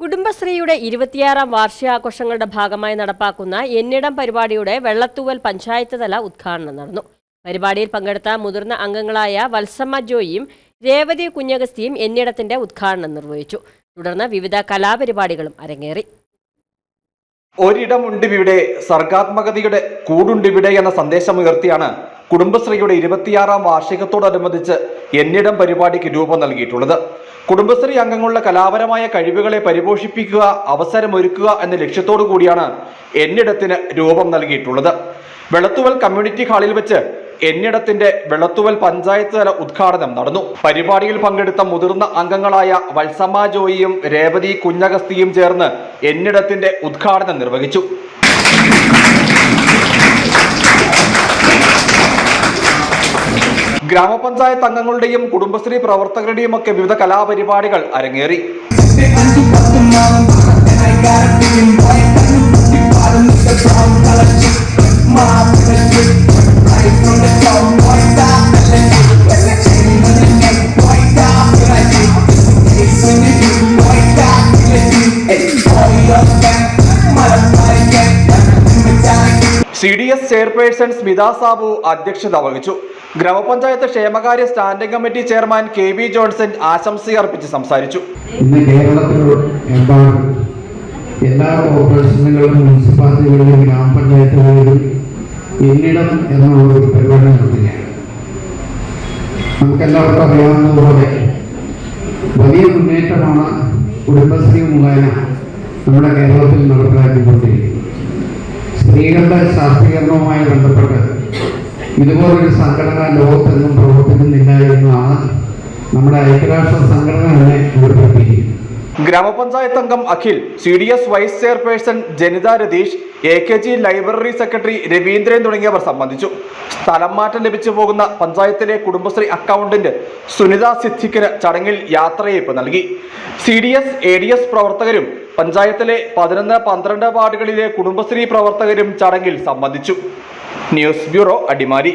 കുടുംബശ്രീയുടെ ഇരുപത്തിയാറാം വാർഷികാഘോഷങ്ങളുടെ ഭാഗമായി നടപ്പാക്കുന്ന എന്നിടം പരിപാടിയുടെ വെള്ളത്തൂവൽ പഞ്ചായത്ത് തല ഉദ്ഘാടനം നടന്നു. പരിപാടിയിൽ പങ്കെടുത്ത മുതിർന്ന അംഗങ്ങളായ വത്സമ്മ ജോയിയും രേവതി കുഞ്ഞഗസ്തിയും എന്നിടത്തിന്റെ ഉദ്ഘാടനം നിർവഹിച്ചു. തുടർന്ന് വിവിധ കലാപരിപാടികളും അരങ്ങേറി. ഒരിടമുണ്ടിവിടെ സർഗാത്മകതയുടെ കൂടുണ്ടിവിടെ എന്ന സന്ദേശമുയർത്തിയാണ് കുടുംബശ്രീയുടെ ഇരുപത്തിയാറാം വാർഷികത്തോടനുബന്ധിച്ച് എന്നിടം പരിപാടിക്ക് രൂപം നൽകിയിട്ടുള്ളത്. കുടുംബശ്രീ അംഗങ്ങളുടെ കലാപരമായ കഴിവുകളെ പരിപോഷിപ്പിക്കുക അവസരമൊരുക്കുക എന്ന ലക്ഷ്യത്തോടു കൂടിയാണ് എന്നിടത്തിന് രൂപം നൽകിയിട്ടുള്ളത്. വെളത്തുവൽ കമ്മ്യൂണിറ്റി ഹാളിൽ വെച്ച് എന്നിടത്തിന്റെ വെളത്തുവൽ പഞ്ചായത്ത് തല ഉദ്ഘാടനം നടന്നു. പരിപാടിയിൽ പങ്കെടുത്ത മുതിർന്ന അംഗങ്ങളായ വത്സമ്മ ജോയിയും രേവതി കുഞ്ഞഗസ്തിയും ചേർന്ന് എന്നിടത്തിന്റെ ഉദ്ഘാടനം നിർവഹിച്ചു. ഗ്രാമപഞ്ചായത്ത് അംഗങ്ങളുടെയും കുടുംബശ്രീ പ്രവർത്തകരുടെയും ഒക്കെ വിവിധ കലാപരിപാടികൾ അരങ്ങേറി. C D S chairperson Smitha Sabu അധ്യക്ഷത വഹിച്ചു. ഗ്രാമപഞ്ചായത്ത് ക്ഷേമകാര്യ standing committee chairman K V Johnson ആശംസ അർപ്പിച്ച് സംസാരിച്ചു. ഇന്ന് കേരളത്തിലെമ്പാടും എല്ലാ കോർപ്പറേഷനുകളും മുനിസിപ്പാലിറ്റികളിലും ഗ്രാമപഞ്ചായത്തുകളിലും എന്നിടം എന്നുള്ള ഒരു പരിപാടി നടത്തുകയാണ് നമുക്കെല്ലാവർക്കും അറിയാവുന്നതുപോലെ വലിയ മുന്നേറ്റമാണ് കുടുംബശ്രീ മുഖേന നമ്മുടെ കേരളത്തിൽ നടപ്പിലാക്കിക്കൊണ്ടിരിക്കുന്നത് സ്ത്രീകളുടെ ശാക്തീകരണവുമായി ബന്ധപ്പെട്ട് ഇതുപോലൊരു സംഘടന ലോകത്തെങ്ങും പ്രവർത്തിക്കുന്നില്ല എന്നാണ് നമ്മുടെ ഐക്യരാഷ്ട്ര സംഘടന തന്നെ ഉയർത്തിയിരിക്കുന്നത് ഗ്രാമപഞ്ചായത്ത് അംഗം Akhil C D S vice chairperson Janitha Ratheesh A K G library secretary Raveendran തുടങ്ങിയവർ സംബന്ധിച്ചു. സ്ഥലം മാറ്റം ലഭിച്ചു പോകുന്ന പഞ്ചായത്തിലെ കുടുംബശ്രീ അക്കൗണ്ടന്റ് സുനിത സിദ്ധിക്കിന് ചടങ്ങിൽ യാത്രയയപ്പ് നൽകി. C D S A D S പ്രവർത്തകരും പഞ്ചായത്തിലെ പതിനൊന്ന് പന്ത്രണ്ട് വാർഡുകളിലെ കുടുംബശ്രീ പ്രവർത്തകരും ചടങ്ങിൽ സംബന്ധിച്ചു. News bureau Adimali.